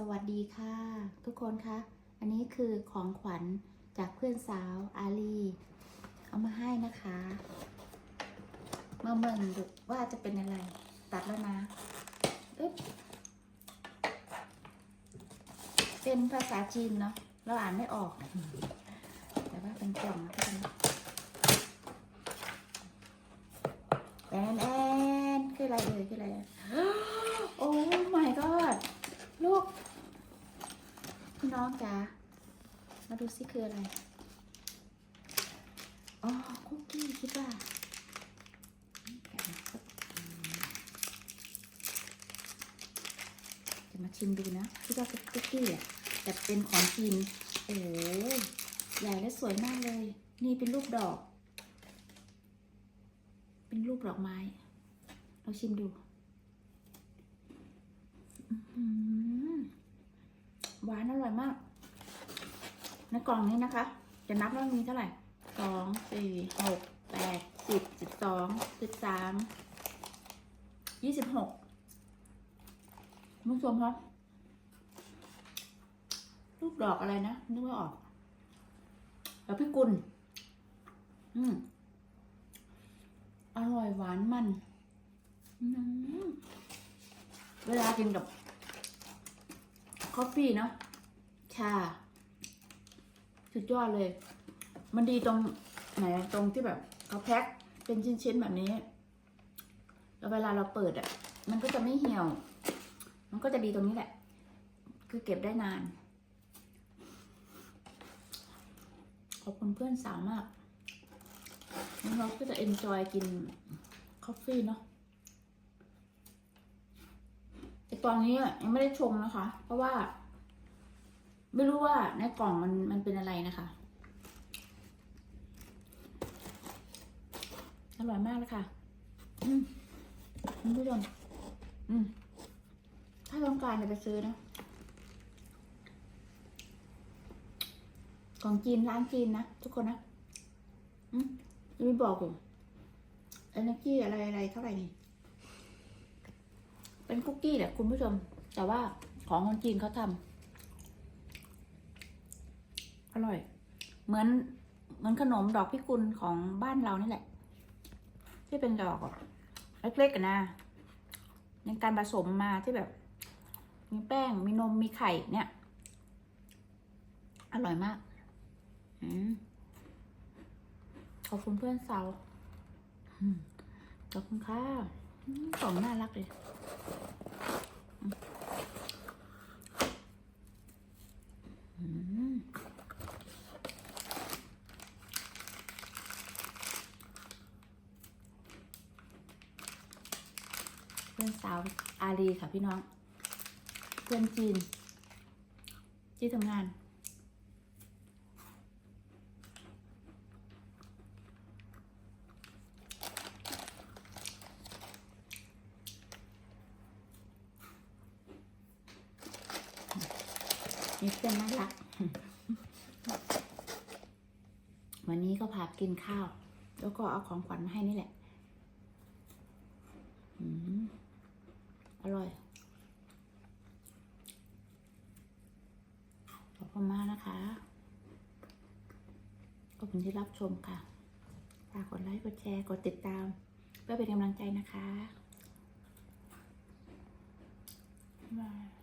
สวัสดีค่ะ ทุกคนคะ อันนี้คือของขวัญจากเพื่อนสาวอาลี เอามาให้นะคะ มาเบิ่งดูว่าจะเป็นอะไร ตัดแล้วนะอึ๊บเป็นภาษาจีนเนาะเราอ่านไม่ออก แต่ว่าเป็นกล่องนะแอนแอนคืออะไรเอ่ยคืออะไรเอ่ย โอ้ my god ลูก พี่น้องจ๋า มาดูสิคืออะไร อ๋อ คุกกี้คิดว่าจะมาชิมดูนะคิดว่าเป็นคุกกี้อะแต่เป็นของกินโอ้โหใหญ่และสวยมากเลย นี่เป็นรูปดอก เป็นรูปดอกไม้ เราชิมดู อืมหวานอร่อยมาก ในกล่องนี้นะคะ จะนับว่ามีเท่าไหร่สองสี่หกแปดสิบสิบสองสิบสามยี่สิบหกคุณผู้ชมครับรูปดอกอะไรนะนึกไม่ออกแล้วพี่กุลอืมอร่อยหวานมันอืมเวลากินกับ คอฟฟี่เนาะชา สุดยอดเลย มันดีตรงไหนตรงที่แบบเขาแพ็คเป็นชิ้นๆแบบนี้ แล้วเวลาเราเปิดอะ มันก็จะไม่เหี่ยว มันก็จะดีตรงนี้แหละ คือเก็บได้นาน ขอบคุณเพื่อนสาวมากแล้วเราก็จะเอนจอยกินคอฟฟี่เนาะไอตอนนี้ยังไม่ได้ชงนะคะ เพราะว่า ไม่รู้ว่าในกล่องมันมันเป็นอะไรนะคะ อร่อยมากเลยค่ะ อืมคุณผู้ชมอืม ถ้าต้องการจะไปซื้อนะ ของจีนร้านจีนนะ ทุกคนนะ อืมไม่บอกอยู่เอเนจีอะไรอะไรเท่าไหร่นี่ เป็นคุกกี้แหละคุณผู้ชม แต่ว่าของคนจีนเขาทำ อร่อย เหมือนเหมือนขนมดอกพิกุลของบ้านเรานี่แหละ ที่เป็นดอกเล็กๆกันนะในการผสมมาที่แบบ มีแป้งมีนมมีไข่เนี่ย อร่อยมากอขอบคุณเพื่อนสาวขอบคุณค่ะอืมกล่องน่ารักเลย อืมเพื่อนสาวอาลีค่ะพี่น้อง เพื่อนจีน ที่ทำงาน นี่เพื่อนน่ารักวันนี้ก็พากินข้าว แล้วก็เอาของขวัญมาให้นี่แหละอืม อร่อย ขอบคุณมากนะคะ ขอบคุณที่รับชมค่ะ ฝากกดไลค์ กดแชร์ กดติดตาม เพื่อเป็นกำลังใจนะคะบ๊ายบาย